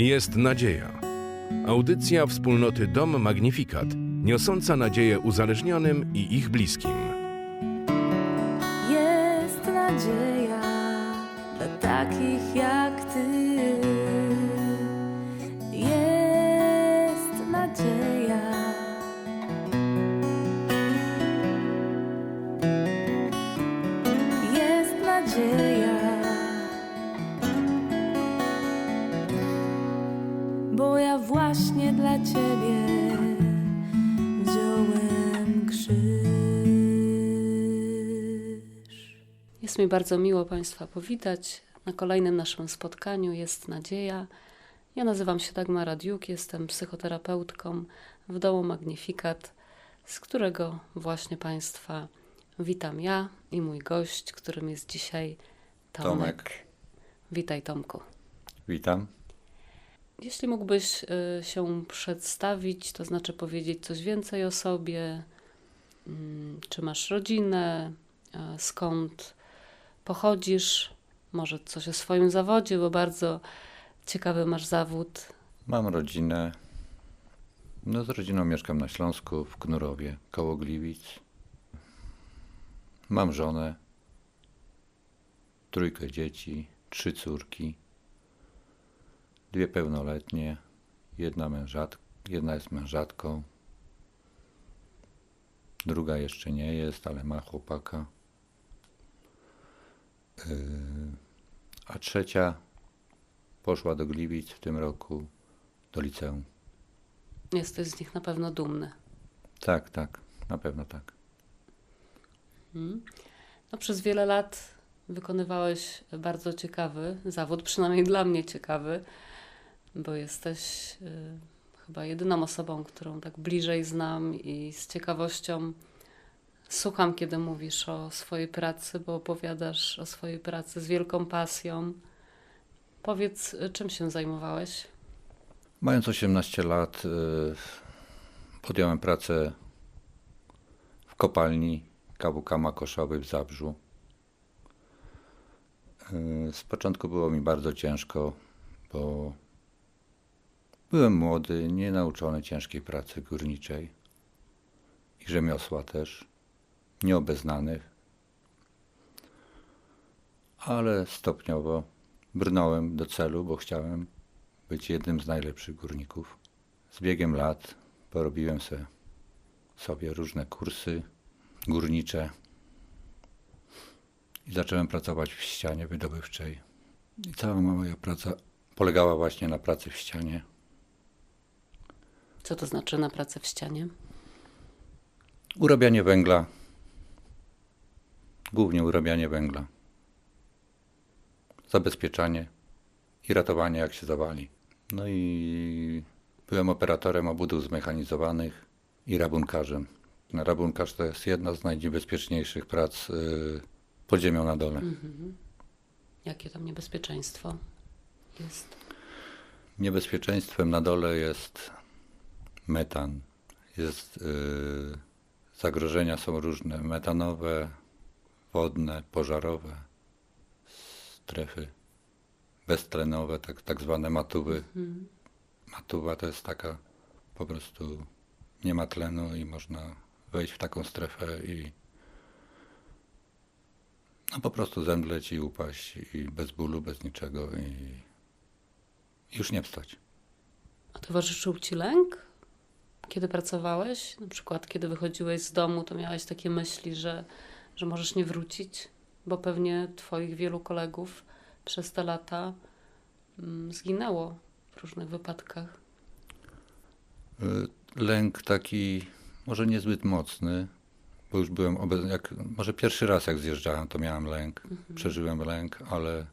Jest nadzieja. Audycja wspólnoty Dom Magnifikat, niosąca nadzieję uzależnionym i ich bliskim. Jest mi bardzo miło Państwa powitać. Na kolejnym naszym spotkaniu jest nadzieja. Ja nazywam się Dagmara Diuk, jestem psychoterapeutką w domu Magnifikat, z którego właśnie Państwa witam ja i mój gość, którym jest dzisiaj Tomek. Tomek. Witaj Tomku. Witam. Jeśli mógłbyś y, się przedstawić, to znaczy powiedzieć coś więcej o sobie, mm, czy masz rodzinę, y, skąd pochodzisz, może coś o swoim zawodzie, bo bardzo ciekawy masz zawód. Mam rodzinę. No z rodziną mieszkam na Śląsku, w Knurowie, koło Gliwic. Mam żonę, trójkę dzieci, trzy córki, dwie pełnoletnie, jedna, mężat, jedna jest mężatką, druga jeszcze nie jest, ale ma chłopaka. A trzecia poszła do Gliwic w tym roku do liceum. Jesteś z nich na pewno dumny. Tak, tak, na pewno tak. Mm. No, przez wiele lat wykonywałeś bardzo ciekawy zawód, przynajmniej dla mnie ciekawy, bo jesteś y, chyba jedyną osobą, którą tak bliżej znam i z ciekawością słucham, kiedy mówisz o swojej pracy, bo opowiadasz o swojej pracy z wielką pasją. Powiedz, czym się zajmowałeś? Mając 18 lat, y, podjąłem pracę w kopalni KWK Makoszowy w Zabrzu. Y, Z początku było mi bardzo ciężko, bo byłem młody, nienauczony ciężkiej pracy górniczej i rzemiosła też, nieobeznany. Ale stopniowo brnąłem do celu, bo chciałem być jednym z najlepszych górników. Z biegiem lat porobiłem se, sobie różne kursy górnicze i zacząłem pracować w ścianie wydobywczej. I cała moja praca polegała właśnie na pracy w ścianie. Co to znaczy na pracę w ścianie? Urabianie węgla, głównie urabianie węgla, zabezpieczanie i ratowanie jak się zawali. No i byłem operatorem obudów zmechanizowanych i rabunkarzem. Rabunkarz to jest jedna z najniebezpieczniejszych prac yy, pod ziemią na dole. Mhm. Jakie tam niebezpieczeństwo jest? Niebezpieczeństwem na dole jest metan. Jest yy, zagrożenia są różne: metanowe, wodne, pożarowe, strefy beztlenowe, tak, tak zwane matuwy. Mhm. Matuwa to jest taka po prostu nie ma tlenu i można wejść w taką strefę i no po prostu zemdleć i upaść i bez bólu, bez niczego i już nie wstać. A towarzyszył ci lęk, kiedy pracowałeś? Na przykład, kiedy wychodziłeś z domu, to miałeś takie myśli, że, że możesz nie wrócić, bo pewnie twoich wielu kolegów przez te lata mm, zginęło w różnych wypadkach. Y, Lęk taki może niezbyt mocny, bo już byłem obecny, jak, może pierwszy raz jak zjeżdżałem, to miałem lęk, przeżyłem lęk, ale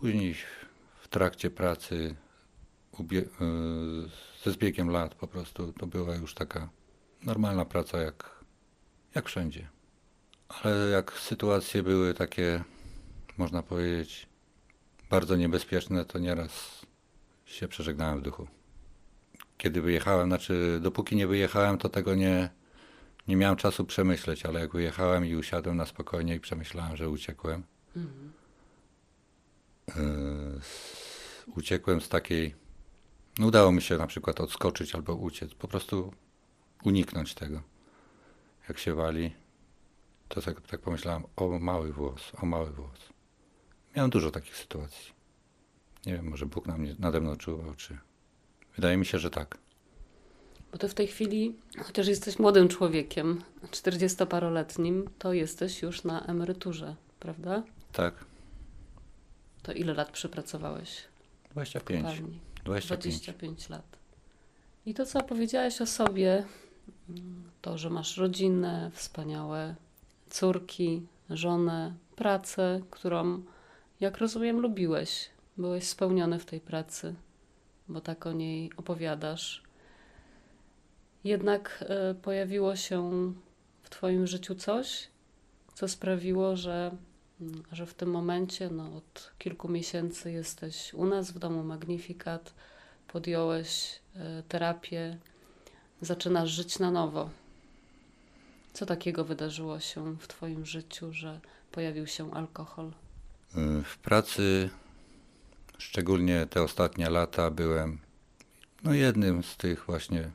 później w trakcie pracy y, ze zbiegiem lat po prostu to była już taka normalna praca jak, jak wszędzie. Ale jak sytuacje były takie, można powiedzieć, bardzo niebezpieczne, to nieraz się przeżegnałem w duchu. Kiedy wyjechałem, znaczy dopóki nie wyjechałem, to tego nie, nie miałem czasu przemyśleć, ale jak wyjechałem i usiadłem na spokojnie i przemyślałem, że uciekłem, Mhm. uciekłem z takiej. No udało mi się na przykład odskoczyć albo uciec, po prostu uniknąć tego. Jak się wali, to tak, tak pomyślałem, o mały włos, o mały włos. Miałem dużo takich sytuacji. Nie wiem, może Bóg na mnie, nade mną czuwał, czy. Wydaje mi się, że tak. Bo ty w tej chwili, chociaż jesteś młodym człowiekiem, 40-paroletnim, to jesteś już na emeryturze, prawda? Tak. To ile lat przepracowałeś w 25. kopalni? 25. 25 lat. I to, co powiedziałeś o sobie, to, że masz rodzinę, wspaniałe córki, żonę, pracę, którą, jak rozumiem, lubiłeś. Byłeś spełniony w tej pracy, bo tak o niej opowiadasz. Jednak e, pojawiło się w Twoim życiu coś, co sprawiło, że, mm, że w tym momencie, no, od kilku miesięcy jesteś u nas w domu Magnifikat, podjąłeś e, terapię, zaczynasz żyć na nowo. Co takiego wydarzyło się w Twoim życiu, że pojawił się alkohol? Y, W pracy, szczególnie te ostatnie lata, byłem no, jednym z tych właśnie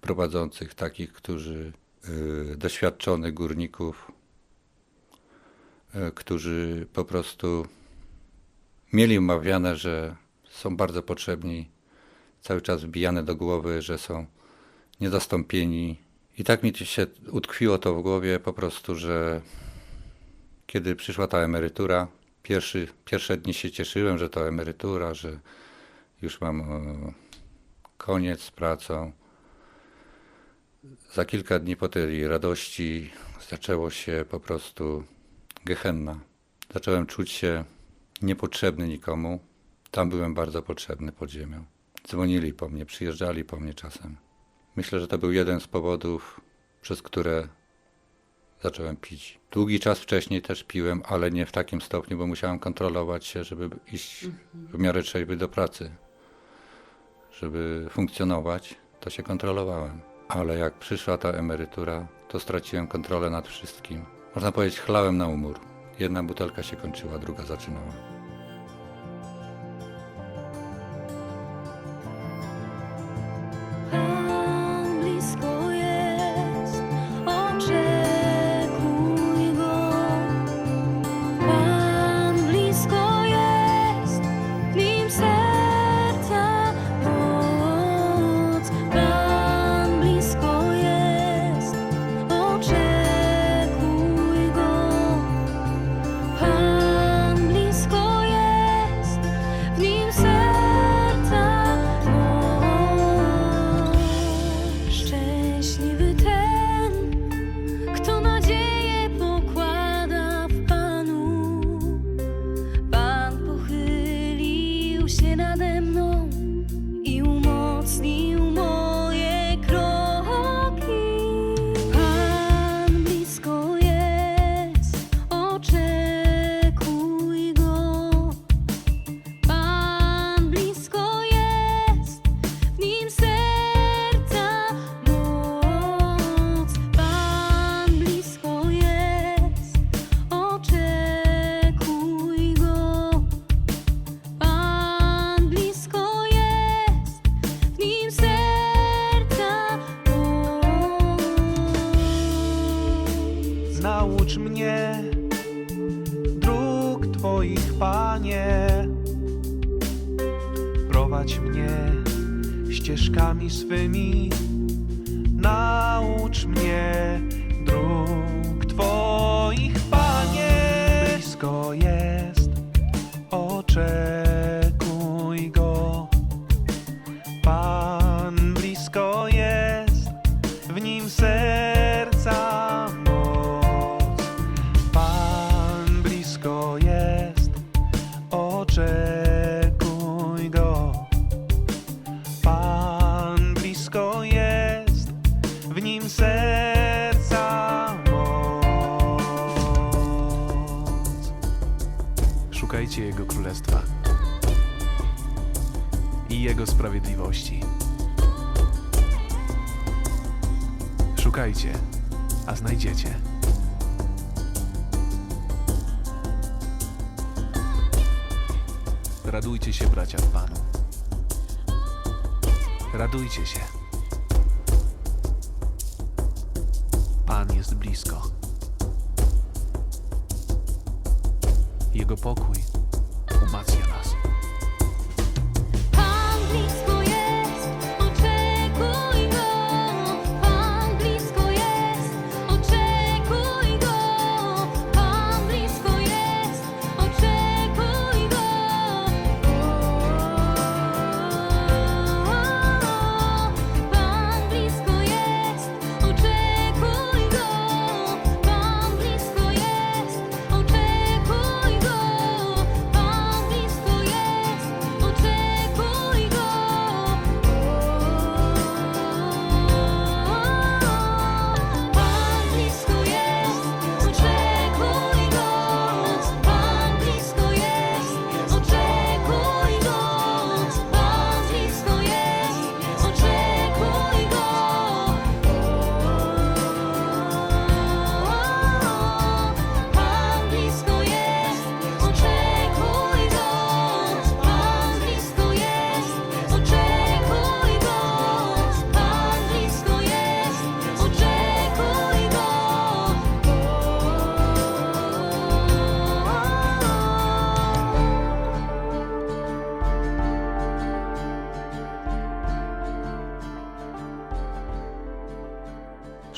prowadzących takich, którzy y, doświadczonych górników, y, którzy po prostu mieli wmawiane, że są bardzo potrzebni, cały czas wbijane do głowy, że są niezastąpieni. I tak mi się utkwiło to w głowie po prostu, że kiedy przyszła ta emerytura, pierwszy, pierwsze dni się cieszyłem, że to emerytura, że już mam e, koniec z pracą. Za kilka dni po tej radości zaczęło się po prostu gehenna. Zacząłem czuć się niepotrzebny nikomu. Tam byłem bardzo potrzebny pod ziemią. Dzwonili po mnie, przyjeżdżali po mnie czasem. Myślę, że to był jeden z powodów, przez które zacząłem pić. Długi czas wcześniej też piłem, ale nie w takim stopniu, bo musiałem kontrolować się, żeby iść w miarę trzeźwy do pracy. Żeby funkcjonować, to się kontrolowałem. Ale jak przyszła ta emerytura, to straciłem kontrolę nad wszystkim. Można powiedzieć, chlałem na umór. Jedna butelka się kończyła, druga zaczynała. Isfeni Radujcie się, bracia w Panu. Radujcie się. Pan jest blisko. Jego pokój umacnia nas.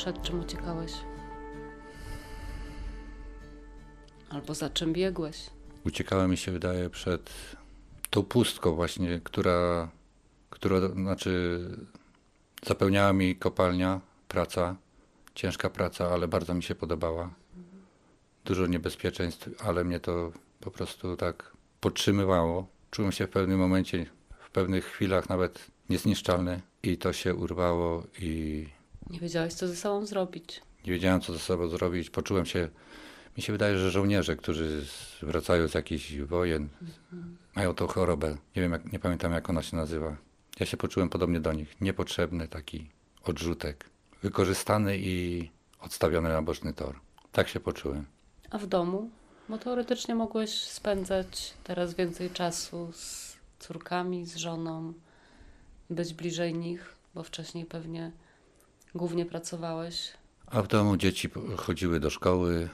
Przed czym uciekałeś? Albo za czym biegłeś? Uciekałem mi się wydaje przed tą pustką właśnie, która, która znaczy zapełniała mi kopalnia, praca, ciężka praca, ale bardzo mi się podobała. Dużo niebezpieczeństw, ale mnie to po prostu tak podtrzymywało. Czułem się w pewnym momencie, w pewnych chwilach nawet niezniszczalny i to się urwało i Nie wiedziałeś, co ze sobą zrobić. nie wiedziałem, co ze sobą zrobić. Poczułem się, mi się wydaje, że żołnierze, którzy wracają z jakichś wojen, mają tą chorobę. Nie wiem, jak, nie pamiętam, jak ona się nazywa. Ja się poczułem podobnie do nich. Niepotrzebny taki odrzutek. Wykorzystany i odstawiony na boczny tor. Tak się poczułem. A w domu? Bo teoretycznie mogłeś spędzać teraz więcej czasu z córkami, z żoną, być bliżej nich, bo wcześniej pewnie głównie pracowałeś. A w domu dzieci chodziły do szkoły,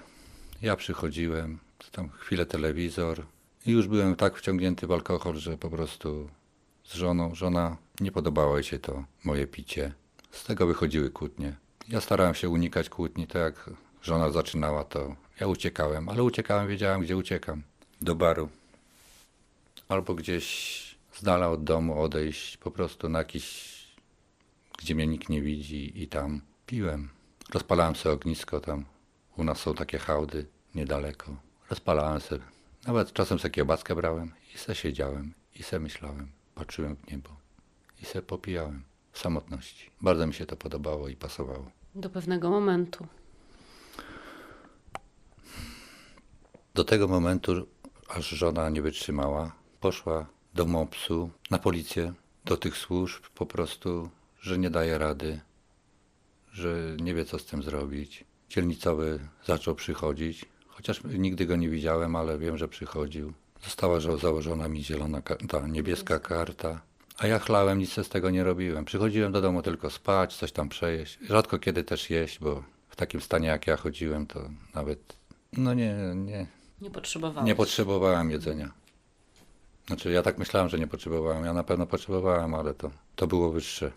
ja przychodziłem, tam chwilę telewizor i już byłem tak wciągnięty w alkohol, że po prostu z żoną, żona nie podobało jej się to moje picie. Z tego wychodziły kłótnie. Ja starałem się unikać kłótni, to jak żona zaczynała, to ja uciekałem, ale uciekałem, wiedziałem gdzie uciekam. Do baru. Albo gdzieś z dala od domu odejść, po prostu na jakiś gdzie mnie nikt nie widzi i tam piłem. Rozpalałem sobie ognisko tam. U nas są takie hałdy niedaleko. Rozpalałem sobie. Nawet czasem sobie kiełbaskę brałem i se siedziałem i se myślałem. Patrzyłem w niebo i se popijałem w samotności. Bardzo mi się to podobało i pasowało. Do pewnego momentu. Do tego momentu, aż żona nie wytrzymała, poszła do MOPS-u, na policję, do tych służb po prostu, że nie daje rady, że nie wie co z tym zrobić. Dzielnicowy zaczął przychodzić, chociaż nigdy go nie widziałem, ale wiem, że przychodził. Została żo- założona mi zielona, ta niebieska karta. A ja chlałem, nic z tego nie robiłem. Przychodziłem do domu tylko spać, coś tam przejeść. Rzadko kiedy też jeść, bo w takim stanie jak ja chodziłem, to nawet, no nie, nie, Nie potrzebowałeś. nie potrzebowałem jedzenia. Znaczy, ja tak myślałem, że nie potrzebowałem. Ja na pewno potrzebowałem, ale to, to było wyższe.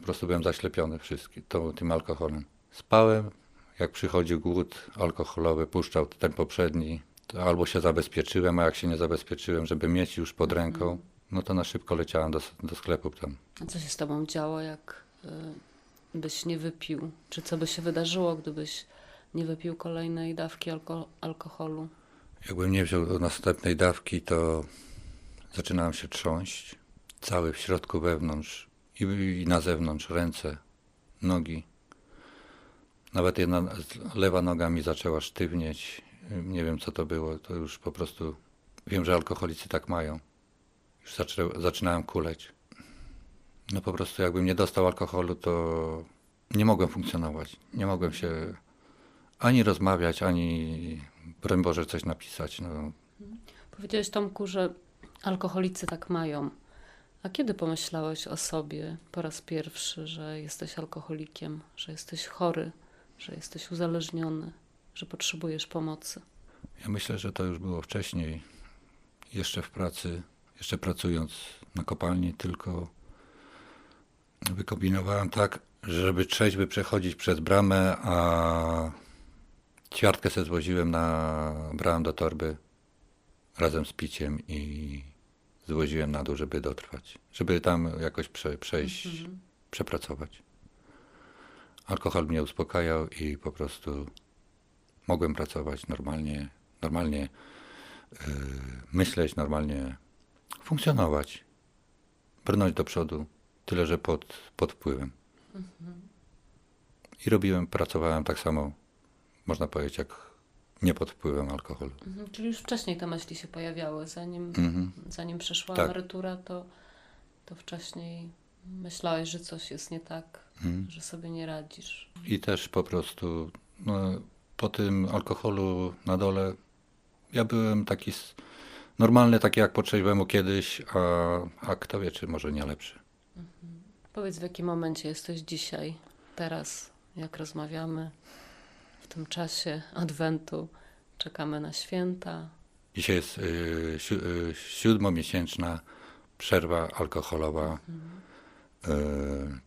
Po prostu byłem zaślepiony wszystkim, to, tym alkoholem. Spałem, jak przychodził głód alkoholowy, puszczał ten poprzedni, to albo się zabezpieczyłem, a jak się nie zabezpieczyłem, żeby mieć już pod ręką, no to na szybko leciałem do, do sklepu tam. A co się z tobą działo, jak y, byś nie wypił? Czy co by się wydarzyło, gdybyś nie wypił kolejnej dawki alko- alkoholu? Jakbym nie wziął następnej dawki, to zaczynałem się trząść. Cały w środku, wewnątrz i, i na zewnątrz, ręce, nogi. Nawet jedna lewa noga mi zaczęła sztywnieć. Nie wiem, co to było. To już po prostu wiem, że alkoholicy tak mają. Już zaczę, zaczynałem kuleć. No po prostu jakbym nie dostał alkoholu, to nie mogłem funkcjonować. Nie mogłem się ani rozmawiać, ani broń Boże coś napisać. No, Powiedziałeś Tomku, że Alkoholicy tak mają. A kiedy pomyślałeś o sobie po raz pierwszy, że jesteś alkoholikiem, że jesteś chory, że jesteś uzależniony, że potrzebujesz pomocy? Ja myślę, że to już było wcześniej, jeszcze w pracy, jeszcze pracując na kopalni, tylko wykombinowałem tak, żeby trzeźwy przechodzić przez bramę, a ćwiartkę se zwoziłem na, brałem do torby razem z piciem i zwoziłem na dół, żeby dotrwać, żeby tam jakoś prze, przejść, przepracować. Alkohol mnie uspokajał i po prostu mogłem pracować normalnie, normalnie yy, myśleć, normalnie funkcjonować, brnąć do przodu, tyle że pod, pod wpływem. I robiłem, pracowałem tak samo, można powiedzieć, jak nie pod wpływem alkoholu. Mhm, Czyli już wcześniej te myśli się pojawiały, zanim, Mhm. zanim przyszła Tak. emerytura, to, to wcześniej myślałeś, że coś jest nie tak, Mhm. że sobie nie radzisz. I też po prostu no, po tym alkoholu na dole ja byłem taki normalny, taki jak po trzeźwemu kiedyś, a, a kto wie, czy może nie lepszy. Powiedz, w jakim momencie jesteś dzisiaj, teraz, jak rozmawiamy, w tym czasie adwentu, czekamy na święta. Dzisiaj jest y, si, y, siódmomiesięczna przerwa alkoholowa. Y,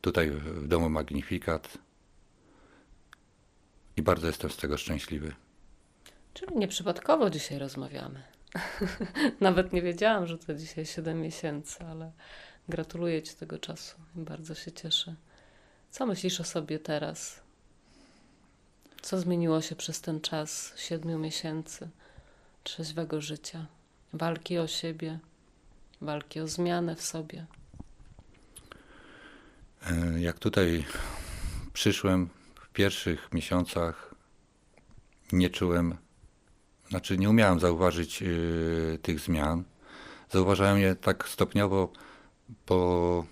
tutaj w domu Magnifikat. I bardzo jestem z tego szczęśliwy. Czyli nieprzypadkowo dzisiaj rozmawiamy. Nawet nie wiedziałam, że to dzisiaj 7 miesięcy, ale gratuluję Ci tego czasu bardzo się cieszę. Co myślisz o sobie teraz? Co zmieniło się przez ten czas 7 miesięcy trzeźwego życia? Walki o siebie, walki o zmianę w sobie. E, Jak tutaj przyszłem w pierwszych miesiącach, nie czułem, znaczy nie umiałem zauważyć y, tych zmian. Zauważałem je tak stopniowo, bo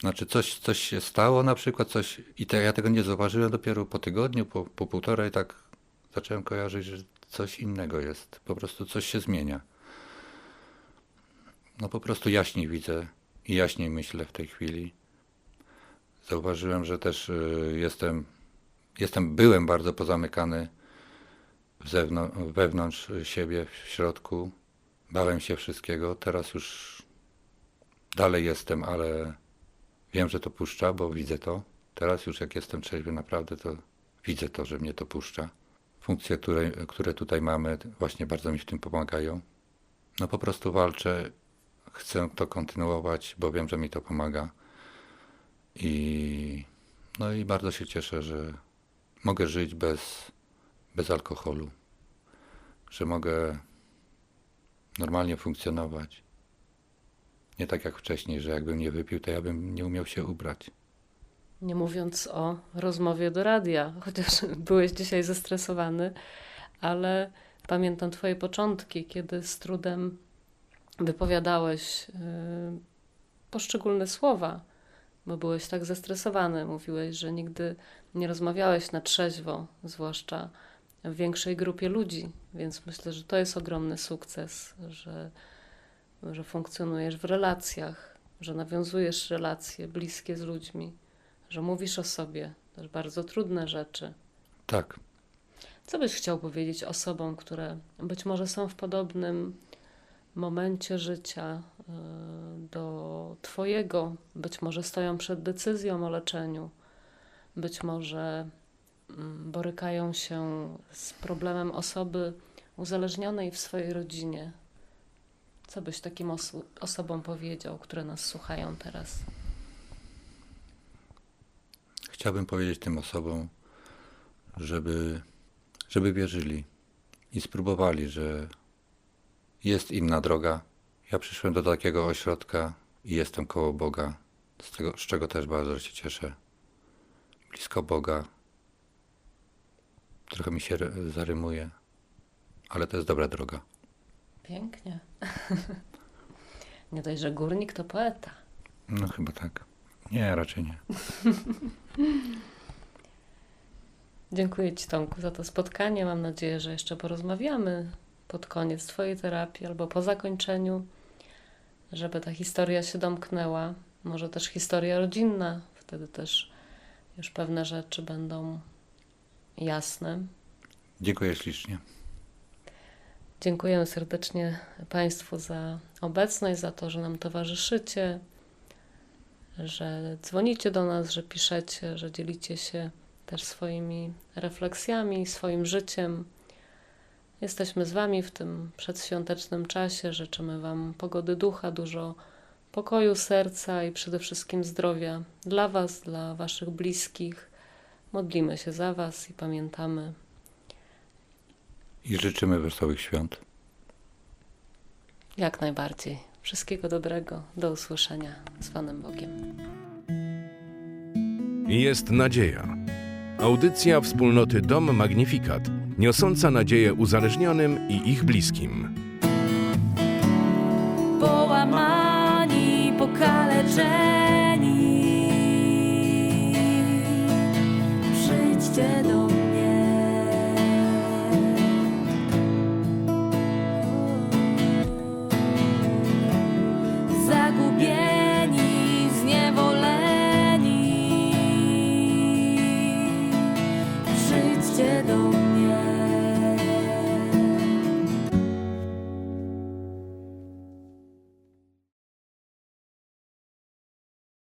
znaczy coś, coś się stało na przykład, coś i te, ja tego nie zauważyłem dopiero po tygodniu, po, po półtorej tak zacząłem kojarzyć, że coś innego jest, po prostu coś się zmienia. No po prostu jaśniej widzę i jaśniej myślę w tej chwili. Zauważyłem, że też y, jestem, jestem, byłem bardzo pozamykany wewnątrz siebie, w środku. Bałem się wszystkiego. Teraz już dalej jestem, ale wiem, że to puszcza, bo widzę to. Teraz już jak jestem trzeźwy naprawdę, to widzę to, że mnie to puszcza. Funkcje, które, które tutaj mamy, właśnie bardzo mi w tym pomagają. No po prostu walczę, chcę to kontynuować, bo wiem, że mi to pomaga. I, no i bardzo się cieszę, że mogę żyć bez, bez alkoholu, że mogę normalnie funkcjonować. Nie tak jak wcześniej, że jakbym nie wypił, to ja bym nie umiał się ubrać. Nie mówiąc o rozmowie do radia, chociaż byłeś dzisiaj zestresowany, ale pamiętam Twoje początki, kiedy z trudem wypowiadałeś y, poszczególne słowa, bo byłeś tak zestresowany. Mówiłeś, że nigdy nie rozmawiałeś na trzeźwo, zwłaszcza w większej grupie ludzi, więc myślę, że to jest ogromny sukces, że, że funkcjonujesz w relacjach, że nawiązujesz relacje bliskie z ludźmi że mówisz o sobie, też bardzo trudne rzeczy. Tak, Co byś chciał powiedzieć osobom, które być może są w podobnym momencie życia y, do Twojego, być może stoją przed decyzją o leczeniu, być może mm, borykają się z problemem osoby uzależnionej w swojej rodzinie? Co byś takim osu- osobom powiedział, które nas słuchają teraz? chciałbym powiedzieć tym osobom, żeby, żeby wierzyli i spróbowali, że jest inna droga. Ja przyszłem do takiego ośrodka i jestem koło Boga, z, tego, z czego też bardzo się cieszę. Blisko Boga. Trochę mi się zarymuje, ale to jest dobra droga. Pięknie. Nie dość, że górnik to poeta. No chyba tak. Nie, raczej nie. Dziękuję Ci, Tomku, za to spotkanie. Mam nadzieję, że jeszcze porozmawiamy pod koniec Twojej terapii albo po zakończeniu. żeby ta historia się domknęła. Może też historia rodzinna, wtedy też już pewne rzeczy będą jasne. Dziękuję ślicznie. Dziękujemy serdecznie Państwu za obecność, za to, że nam towarzyszycie, że dzwonicie do nas, że piszecie, że dzielicie się też swoimi refleksjami, swoim życiem. Jesteśmy z Wami w tym przedświątecznym czasie. Życzymy Wam pogody ducha, dużo pokoju serca i przede wszystkim zdrowia dla Was, dla Waszych bliskich. Modlimy się za Was i pamiętamy I życzymy wesołych świąt. Jak najbardziej. Wszystkiego dobrego. Do usłyszenia z Panem Bogiem. Jest nadzieja. Audycja wspólnoty Dom Magnifikat, niosąca nadzieję uzależnionym i ich bliskim. połamani, pokaleczeni. Przyjdźcie do